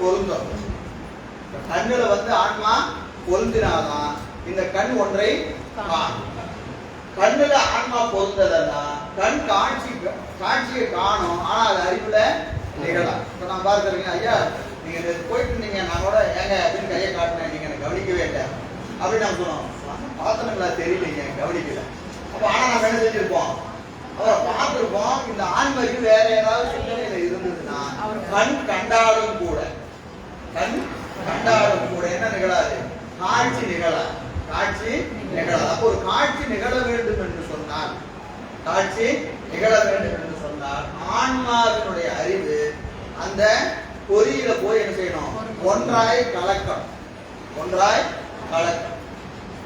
பொருந்தும் கண்ணுல வந்து ஆன்மா பொருந்தினாதான் இந்த கண் ஒன்றை கண்ணுல ஆன்மா பொருந்ததன்னா கண் காட்சி காட்சியை காணும் ஆனா அது அறிவுல நிகழாம் இப்ப நான் பார்த்துருக்கேன் ஐயா நீங்க போயிட்டு இருந்தீங்க நான் கூட ஏங்க அப்படின்னு கையை காட்டினேன் நீங்க எனக்கு கவனிக்கவே இல்லை அப்படின்னு நான் சொன்னோம். பார்த்தனுங்களா தெரியலைங்க கவனிக்கல. அப்ப ஆனா நம்ம என்ன செஞ்சிருப்போம்? அவரை பார்த்திருப்போம் இந்த ஆண்மைக்கு வேற ஏதாவது சிந்தனையில இருந்ததுன்னா கண் கண்டாலும் கூட கண் கண்டாலும் கூட என்ன நிகழாது? காட்சி நிகழாது காட்சி நிகழாது அப்போ ஒரு காட்சி நிகழ வேண்டும் என்று சொன்னால் காட்சி நிகழ வேண்டும் என்று சொன்னால் ஆன்மாவினுடைய அறிவு அந்த பொறியில போய் என்ன செய்யணும்? ஒன்றாய் கலக்கம் ஒன்றாய் கலக்கம்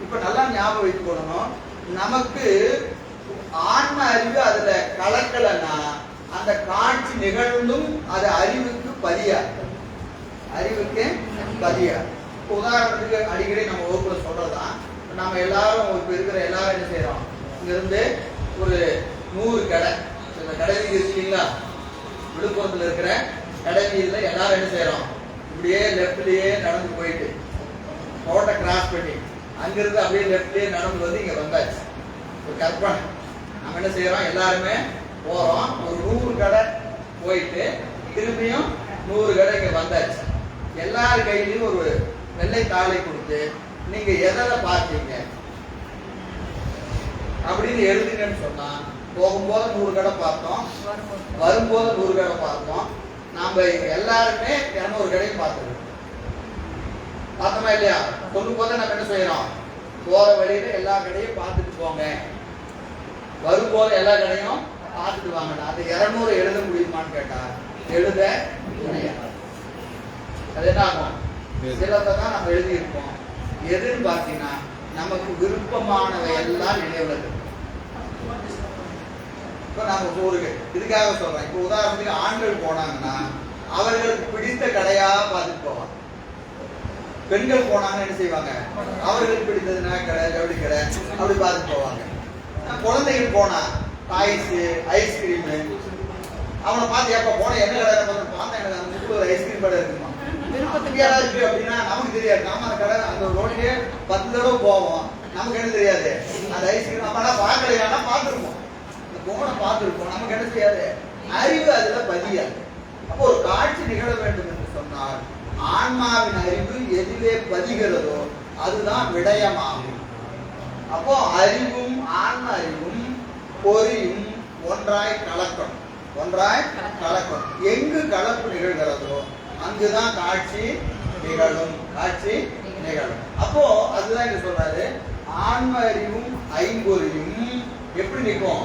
இப்ப நல்லா ஞாபகம் வைத்துக்கணும் நமக்கு ஆன்ம அறிவு அதுல கலக்கலன்னா அந்த காட்சி நிகழ்ந்தும் அது அறிவுக்கு பதியாது. அறிவுக்கு பதியாது இப்போ உதாரணத்துக்கு அடிக்கடி நம்ம வகுப்புல சொல்றதுதான். நம்ம எல்லாரும் இப்போ இருக்கிற எல்லாரும் என்ன செய்யறோம் இங்கேருந்து ஒரு நூறு கடை. இந்த கடை வீதி இருக்கு இல்லைங்களா இருக்கிற கடை வீதியில் எல்லாரும் என்ன செய்யறோம் இப்படியே லெஃப்ட்லயே நடந்து போயிட்டு ரோட்டை கிராஸ் பண்ணி அங்கிருந்து அப்படியே லெஃப்ட்லயே நடந்து வந்து இங்க வந்தாச்சு. ஒரு கற்பனை. நம்ம என்ன செய்யறோம் எல்லாருமே போறோம். ஒரு நூறு கடை போயிட்டு திரும்பியும் நூறு கடை இங்க வந்தாச்சு. எல்லார் கையிலையும் ஒரு வெள்ளை தாளை கொடுத்து நீங்க எதில் பார்த்தீங்க? அப்படின்னு எழுதுங்கன்னு சொன்னா போகும்போது நூறு கடை பார்த்தோம் வரும்போது நூறு கடை பார்த்தோம். நாம எல்லாருமே இரநூறு கடையும் பார்த்துருக்கோம் பார்த்தோமா இல்லையா? சொல்லும் போது நம்ம என்ன செய்யறோம்? போற வழியில எல்லா கடையும் பார்த்துட்டு போங்க. வரும்போது எல்லா கடையும் பார்த்துட்டு வாங்கடா அது இரநூறு எழுத முடியுமான்னு கேட்டா எழுத முடியாது. அது என்ன ஆகும் சிலதை தான் நம்ம எழுதியிருப்போம். எதுன்னு பார்த்தீங்கன்னா நமக்கு விருப்பமானவை எல்லாம் நினைவுல இருக்கும் இப்போ நாங்க ஒரு இதுக்காக சொல்றேன். இப்போ உதாரணத்துக்கு ஆண்கள் போனாங்கன்னா அவர்களுக்கு பிடித்த கடையா பார்த்துட்டு போவாங்க. பெண்கள் போனாங்கன்னு என்ன செய்வாங்க? அவர்களுக்கு பிடித்ததுன்னா கடை ஜவுளி கடை அப்படி பார்த்துட்டு போவாங்க. குழந்தைகள் போனா டாய்ஸ் ஐஸ்கிரீம் அவனை பார்த்து எப்ப போன என்ன கடை? பார்த்து பார்த்தா எனக்கு அந்த ஐஸ்கிரீம் கடை இருக்குமா? விருப்பத்துக்கு யாராவது அப்படின்னா நமக்கு தெரியாது. நாம அந்த கடை அந்த ரோட்லயே பத்து தடவை போவோம். நமக்கு என்ன தெரியாது? அந்த ஐஸ்கிரீம் நம்ம ஆனா பார்க்கலையானா பார்த்துருப்போம். இந்த போனை பார்த்துருப்போம். நமக்கு என்ன செய்யாது அறிவு அதுல பதியாது. அப்போ ஒரு காட்சி நிகழ வேண்டும் என்று சொன்னால் ஆன்மாவின் அறிவு எதிலே பதிகிறதோ அதுதான் விடயமாகும். அப்போ அறிவும் ஆன்ம அறிவும் பொறியும் ஒன்றாய் கலக்கணும். ஒன்றாய் கலக்கணும். எங்கு கலப்பு நிகழ்கிறதோ அங்குதான் காட்சி நிகழும் காட்சி நிகழும். அப்போ அதுதான் இங்க சொல்றாரு. ஆன்ம அறிவும் ஐம்பொறியும் எப்படி நிற்கும்?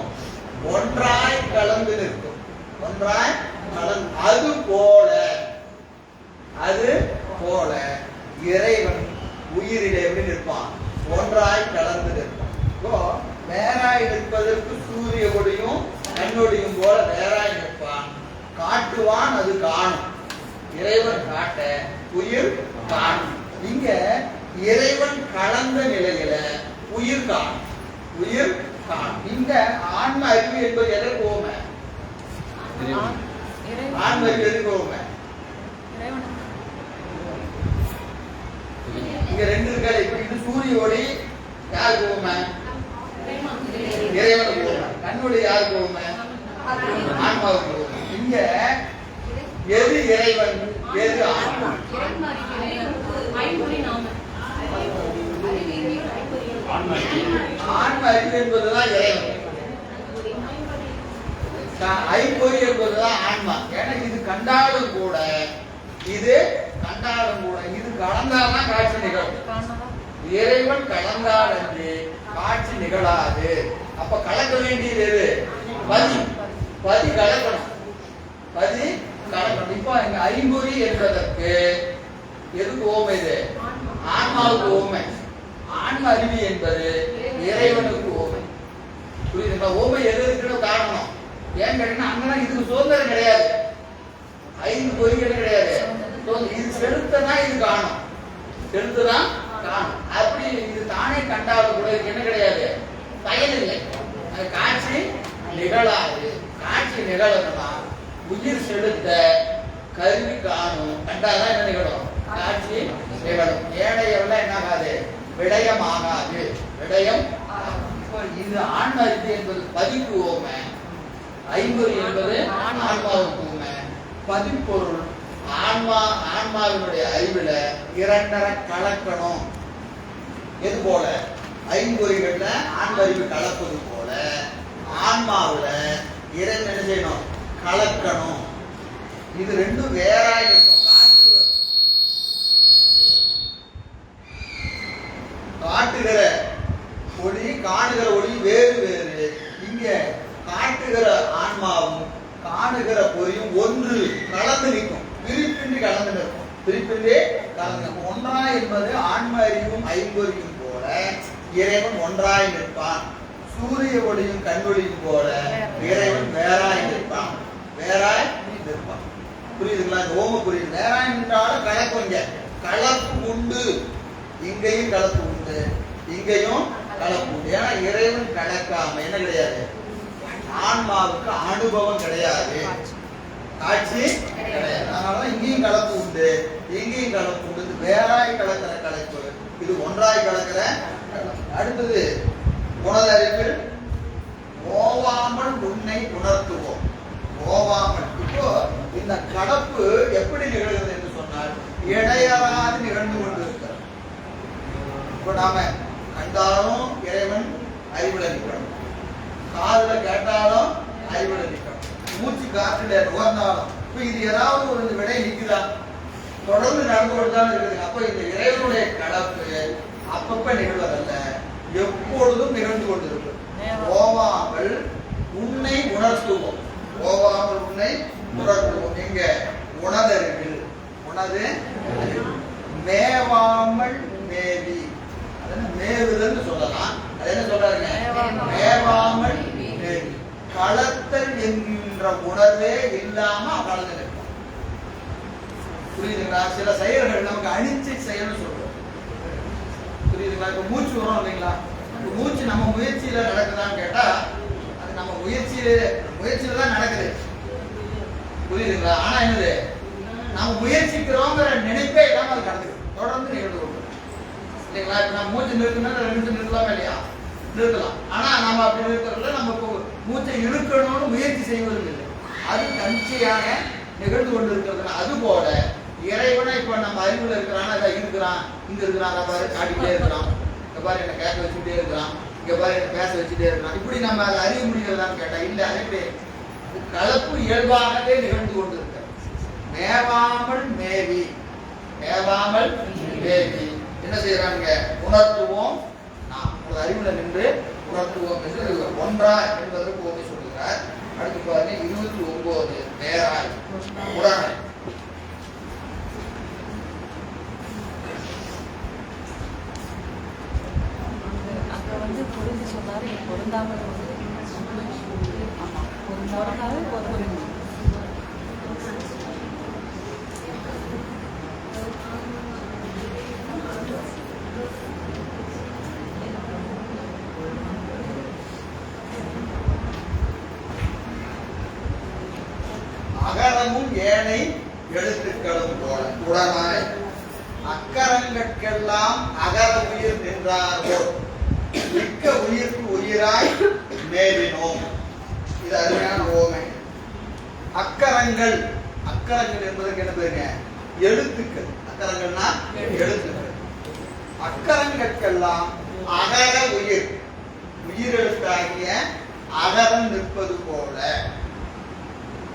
ஒன்றாய் கலந்து நிற்கும். ஒன்றாய் கலந்து அது போல. அது போல. இறைவன் உயிரிலே எப்படி நிற்பான்? ஒன்றாய் கலந்து நிற்பான். இப்போ வேறாய் நிற்பதற்கு சூரிய ஒளியும் கண்ணொடியும் போல வேறாய் நிற்பான். காட்டுவான் அது காணும். இறைவன் காட்ட உயிர் காணும். இங்க இறைவன் கலந்த நிலையில உயிர் காணும். உயிர் காணும். இந்த ஆன்ம அறிவு என்பது எதை போமே ஆன்ம அறிவு எது போமே இங்க ரெண்டு இருக்காரு இப்ப இது சூரிய ஒளி யாருக்கு போமே இறைவனுக்கு போமே கண்ணொளி யாருக்கு போமே ஆன்மாவுக்கு போமே இங்க எது இறைவன் எது ஆன்மா ஆன்ம அறிவு என்பதுதான் இறைவன். க- ஐம்பொறி என்பதுதான் ஆன்மா. ஏன்னா இது கண்டாலும் கூட இது கண்டாலும் கூட இது கலந்தாதான் காட்சி நிகழும். இறைவன் கலந்தால் என்று காட்சி நிகழாது. அப்ப கலக்க வேண்டியது எது? பதி. பதி கலக்கணும். பதி கலக்கணும் இப்போ இங்க ஐம்பொறி என்பதற்கு எதுக்கு ஓமை இது? ஆன்மாவுக்கு ஓமை. ஆன்ம அறிவு என்பது இறைவனுக்கு ஓமை. புரியுதுங்களா ஓமை எது இருக்குன்னு காரணம். ஏன் கேட்டீங்கன்னா அங்கெல்லாம் இதுக்கு சுதந்திரம் கிடையாது. ஐந்து பொறிகள் கிடையாது. இது செலுத்ததான் இது காணும் செலுத்துதான் காணும் அப்படி இது தானே கண்டாலும் கூட இதுக்கு என்ன கிடையாது? பயன் இல்லை. அது காட்சி நிகழாது. காட்சி நிகழணும்னா உயிர் செலுத்த கருவி காணும். கண்டாதான் என்ன நிகழும்? காட்சி நிகழும். ஏழையெல்லாம் என்னாகாது? விடயம் ஆகாது. விடயம் இப்போ இது ஆன்ம அறிவு என்பது பதிப்பு ஓமை. ஐம்பது என்பது ஆன்மாவுக்கு ஓமை. பதிப்பொருள் ஆன்மா ஆன்மாவினுடைய அறிவுல இரண்டரை கலக்கணும். எது போல? ஐம்பொறிகள்ல ஆன்மறிவு கலப்பது போல. ஆன்மாவில் இறைவன் என்ன செய்யணும்? கலக்கணும். இது ரெண்டும் வேறாய் இருக்கும். காற்று காட்டுகிற ஒளி காணுகிற ஒளி வேறு வேறு. இங்க காட்டுகிற ஆன்மாவும் காணுகிற பொறியும் ஒன்று கலந்து நிற்கும். பிரிப்பின்றி கலந்து நிற்கும். பிரிப்பின்றி கலந்து நிற்கும். ஒன்றாய் என்பது ஆன்ம அறிவும் ஐம்பொறியும் போல இறைவன் ஒன்றாய் நிற்பான். சூரிய ஒளியும் கண்ணொளியும் போல இறைவன் வேறாய் நிற்பான். வேறாய் நிற்பான் புரியுதுங்களா? இந்த ஓம புரியுது. வேறாய் நின்றாலும் கலப்பு இங்க. கலப்பு உண்டு. இங்கேயும் கலப்பு உண்டு. இங்கேயும் கலப்பு உண்டு. ஏன்னா இறைவன் கலக்காம என்ன கிடையாது? ஆன்மாவுக்கு அனுபவம் கிடையாது. காட்சி கிடையாது. அதனாலதான் இங்கேயும் கலப்பு உண்டு. இங்கேயும் கலப்பு உண்டு. வேறாய் கலக்கிற கலப்பு இது ஒன்றாய் கலக்கிற அடுத்தது உணர்தறிவில் ஓவாமல் உன்னை உணர்த்துவோம். போவாமல் இப்போ இந்த கடப்பு எப்படி நிகழ்கிறது என்று சொன்னால் இடையறாது நிகழ்ந்து கொண்டிருக்கிறது. இப்போ நாம கண்டாலும் இறைவன் அறிவுல நிற்கணும். காதுல கேட்டாலும் அறிவுல நிற்கணும். மூச்சு காற்றுல நுகர்ந்தாலும் இப்போ இது ஏதாவது ஒரு விடை நிற்குதா? தொடர்ந்து நடந்து கொண்டுதான் இருக்குது. அப்போ இந்த இறைவனுடைய கடப்பு அப்பப்ப நிகழ்வதல்ல. எப்பொழுதும் நிகழ்ந்து கொண்டிருக்கும். ஓவாமல் உன்னை உணர்த்துவோம். ஓவாமல் உன்னை உணர்த்துவோம் எங்க? உணதறிவில் உணது? மேவாமல் மேவி. அது மேவுதல்னு சொல்லலாம். அது என்ன சொல்றாருங்க? மேவாமல். மேவி. களத்தல் என்கின்ற உணர்வே இல்லாம வளர்ந்து நிற்கும் புரியுதுங்களா? சில செயல்கள் நமக்கு அணிஞ்சு செயல்னு சொல்றோம். புரியுதுங்களா? இப்ப மூச்சு வரும் இல்லைங்களா? மூச்சு நம்ம முயற்சியில நடக்குதான்னு கேட்டா அது நம்ம முயற்சியில முயற்சியில தான் நடக்குது. புரியுதுங்களா? ஆனா என்னது? நம்ம முயற்சிக்கிறோங்கிற நினைப்பே இல்லாம அது நடக்குது. தொடர்ந்து நிகழ்ந்து கொண்டு இல்லைங்களா? இப்ப நம்ம மூச்சு நிறுத்தினா ரெண்டு நிமிஷம் நிறுத்தலாமா இல்லையா? நிறுத்தலாம். ஆனா நம்ம அப்படி நிறுத்துறதுல நம்ம இப்போ மூச்சை இழுக்கணும்னு முயற்சி செய்வதும் இல்லை. அது தன்னிச்சையாக நிகழ்ந்து கொண்டு இருக்கிறது அது போல இறைவனை இப்ப நம்ம அறிவுல இருக்கிறான் அதை இருக்கிறான் இங்க இருக்கிறான் அதை பாரு காட்டிக்கிட்டே இருக்கிறான். இந்த பாரு என்ன கேட்க வச்சுட்டே இருக்கிறான். இங்கே பாரு என்ன பேச வச்சுட்டே இருக்கிறான் இப்படி நம்ம அதை அறிய முடிகிறதான்னு கேட்டால் இல்லை அது கிடையாது கலப்பு இயல்பாகவே நிகழ்ந்து கொண்டு மேவாமல் மேவி. மேவாமல் மேவி. என்ன செய்யறாங்க உணர்த்துவோம். நாம் உங்களது அறிவுல நின்று உணர்த்துவோம் என்று ஒன்றா என்பதற்கு ஓமை சொல்லுகிறார். அடுத்து பாருங்க இருபத்தி ஒன்பது நேராய். உடனே. வந்து சொன்னார். சொன்னாரு பொருந்தாமல் வந்து ஆமாம் ஆமா பொருந்தாம பொருந்தும். அகரமும் ஏனை எழுத்துக்களும் போல உடனாய் அக்கரங்கட்கெல்லாம் அகர உயிர் நின்றார்கள். மிக்க உயிர்க்கு உயிராய் மேவினோம் இது அருமையான ஓமை அக்கரங்கள் அக்கரங்கள் என்பதற்கு என்ன பேருங்க எழுத்துக்கள் அக்கரங்கள்னா எழுத்துக்கள் அக்கரங்கட்கெல்லாம் அகர உயிர் உயிரெழுத்தாகிய அகரம் நிற்பது போல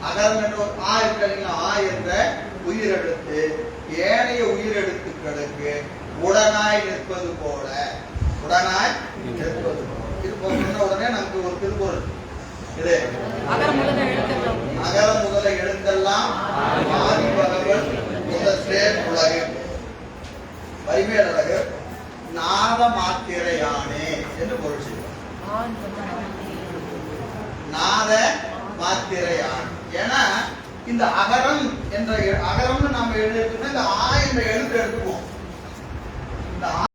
அகரம் என்ற ஒரு ஆ இருக்கு ஆ என்ற உயிரெழுத்து ஏனைய உயிரெழுத்துக்களுக்கு உடனாய் நிற்பது போல உடனாய் போன உடனே நமக்கு ஒரு திருக்குறள். இது. அகர முதல முதல எழுத்தெல்லாம் ஆதி பகவன் முதற்றே உலகு. வரிமேல் அழகு நாத மாத்திரையானே என்று பொருள் செய்வார். நாத மாத்திரையான் ஏன்னா இந்த அகரம் என்ற அகரம்னு நாம எழுதிட்டோம்னா இந்த ஆ என்ற எழுத்து எடுத்துக்குவோம். இந்த